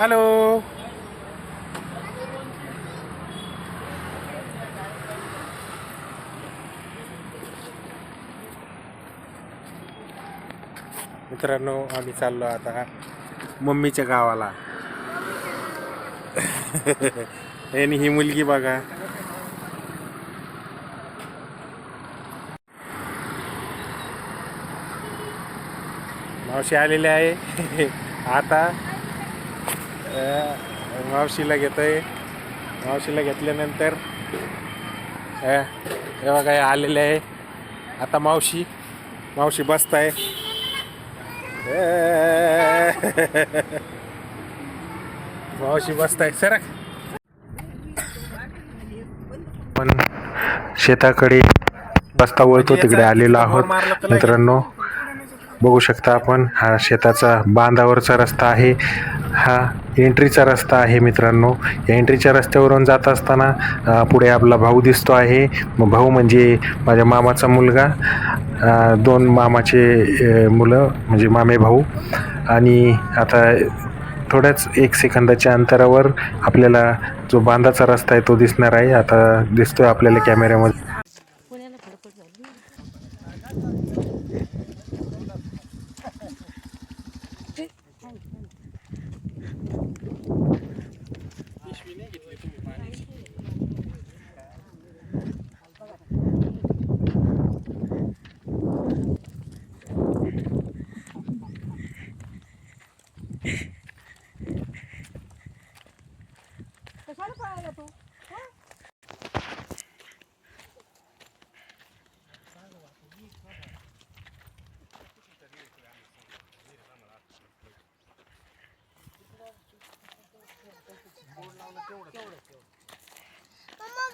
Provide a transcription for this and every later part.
Hello मित्रांनो आम्ही चाललो आता मम्मीच्या गावाला. आणि ही मुलगी बघा. मावशी आलेली आहे. आता मावशीला घेतोय. मावशीला घेतल्यानंतर अ, हे बघा आलेले आहे. आता मावशी मावशी बसताय. मावशी बसताय. सर. पण शेताकडे बसता वळतो तिकडे आलेलो आहोत. मित्रांनो बघू शकता आपण. हा शेताचा बांधावरचा रस्ता आहे. हा एंट्रीचा रस्ता आहे मित्रांनो. या एंट्रीच्या रस्त्यावरून जात असताना पुढे आपला भाऊ दिसतो आहे. मग भाऊ म्हणजे माझ्या मामाचा मुलगा दोन मामाचे मुलं म्हणजे मामे भाऊ. आणि आता थोड्याच एक सेकंदाच्या अंतरावर आपल्याला जो बांधाचा रस्ता आहे तो दिसणार आहे. आता दिसतोय आपल्याला कॅमेऱ्यामध्ये. Да, да, да.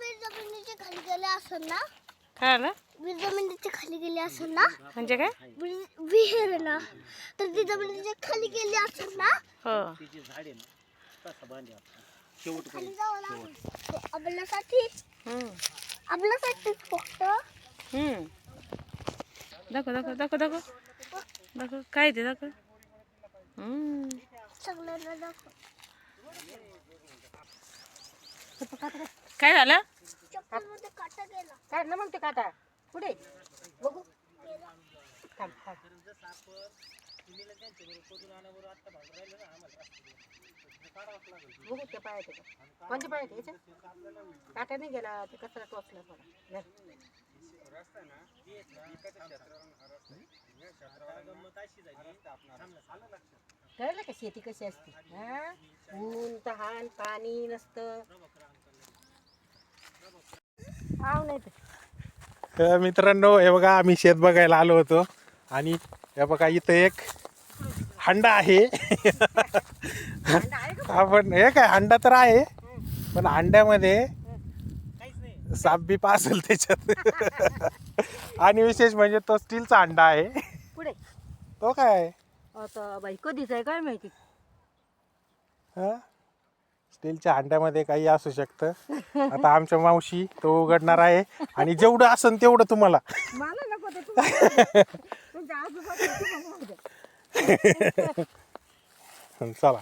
वीर जमिनीच्या खाली गेले असेल ना? काय ना वीर जमिनीच्या खाली गेले असेल ना? म्हणजे काय? वीर- विहीर आहे ना? तर ती जमिनीच्या खाली गेली असेल ना? हो. खाली जावं लागेल. ते आपल्यासाठी हम्म. आपल्यासाठीच फक्त? हम्म. दाखव दाखव दाखव दाखव. दाखव. काय ते दाखव? हम्म. सगळ्यांना दाखव. काय झालं? चप्पलमध्ये काटा गेला. काढ ना मग ते काटा. पुढे. बघू. थांब, थांब. बघू ते पायाचे का कोणते पाय याचे काटा नाही गेला ते कचरा टोचला थोडा धर. कळलं का शेती कशी असते? हा? ऊन तहान पाणी नसतं. आव नाही तर. तर मित्रांनो हे बघा आम्ही शेत बघायला आलो होतो. आणि हे बघा इथं एक हंडा आहे. आपण हे काय हंडा तर आहे पण अंड्यामध्ये साप बीप असेल त्याच्यात. आणि विशेष म्हणजे तो स्टीलचा अंडा आहे. पुढे. तो काय? आता बाई कधीच आहे काय माहिती? हा? स्टीलच्या अंड्यामध्ये काही असू शकतं. आता आमच्या मावशी तो उघडणार आहे आणि जेवढं असेल तेवढं तुम्हाला. मला नको ते तू तुमच्या आजूबाजूला चला.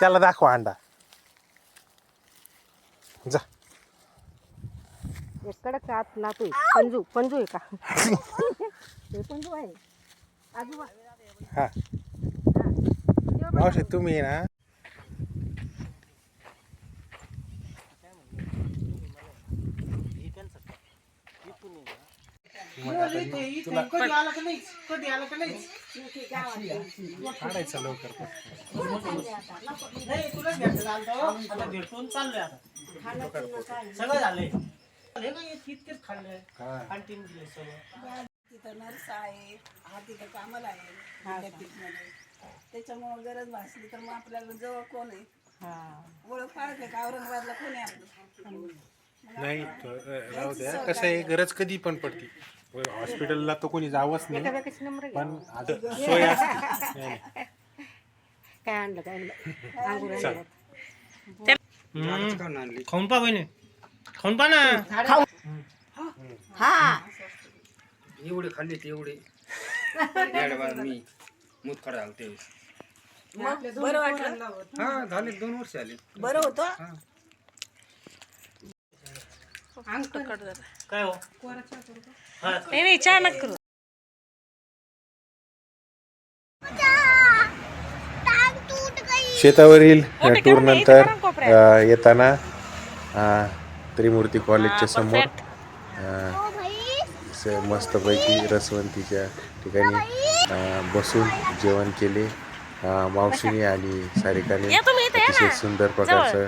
त्याला दाखवा अंडा जा. एक कडक आत नातू पंजू पंजू आहे का? हे पंजू आहे. हा. मावशी तुम्ही ना. काढायचं लवकर भेटून चाललोय आता. सगळं झालंय. हे इतकेच खाल्लंय. आणखीन दिले सगळं. तिथं नर्स आहे हा तिथं कामाला आहे विद्यापीठमध्ये. त्याच्यामुळं गरज भासली तर मग आपल्याला जवळ कोण आहे? ओळख पाळत का? औरंगाबादला कोण आहे आपलं? नाही त- राहू द्या. कसं आहे गरज कधी पण पडती. हॉस्पिटलला तो कोणी जावंच नाही कशी नंबर घे. पण आता सोय असते. नाही, नाही. काय आणलं काय आणलं? अंगूर आणलं. खाऊन पा बहिणी. खाऊन पा ना. एवढे खाल्ले ते एवढे. मी त्यावेळेस. मग बरं वाटलं? हा झाले दोन वर्ष आले बरं होतं. काय हो? हा. नाही नाही चहा नका करू. टांग तूट गई शेतावरील ओके, टूर करा ना, नंतर इथे करा ना कोपऱ्यात. अ, येताना अ, त्रिमूर्ती कॉलेजच्या समोर. अ, ओ भाई स- मस्तपैकी रसवंतीच्या ठिकाणी बसून जेवण केले. मावशीने आणि सारिकाने. अतिशय. सुंदर प्रकारचं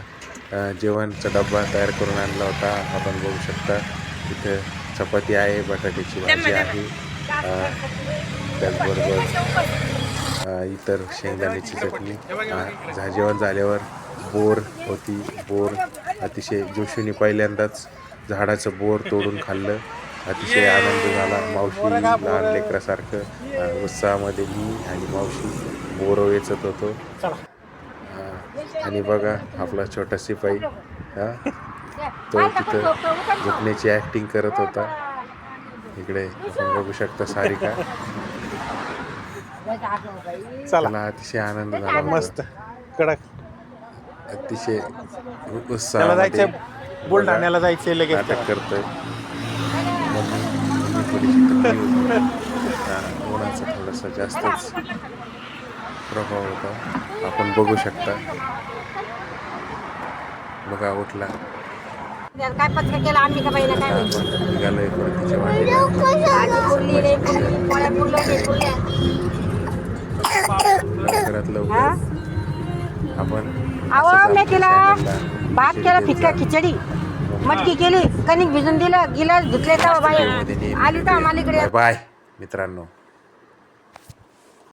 जेवणचा डब्बा तयार करून आणला होता. आपण बघू शकता इथं चपाती आहे बटाट्याची भाजी आहे. त्याचबरोबर इतर शेंगदाण्याची चटणी. जेवण झाल्यावर बोर होती. बोर अतिशय जोशीने पहिल्यांदाच झाडाचं बोर तोडून खाल्लं. अतिशय आनंद झाला. मावशी लहान लेकरासारखं उत्साहामध्ये मी आणि मावशी बोर वेचत होतो. आणि बघा आपला छोटा शिपाई हा. तो तिथं झोपण्याची ॲक्टिंग करत होता. इकडे आपण बघू शकता सारिका. त्याला अतिशय आनंद झाला मस्त. कडक. अतिशय उत्साह बुलढाण्याला जायचंय लगेच करतोय. थोडीशी होती उन्हाचा थोडासा जास्तच प्रभाव होता आपण बघू शकता बघा उठला काय पत्र केलं आम्ही का बाईला काय? आपण निघालोय लवकर मी तिला भात केला फिक्का. खिचडी मटकी केली कणिक भिजून दिलं गिलास धुतले तर बाई आली तर आम्हाला इकडे बाय मित्रांनो.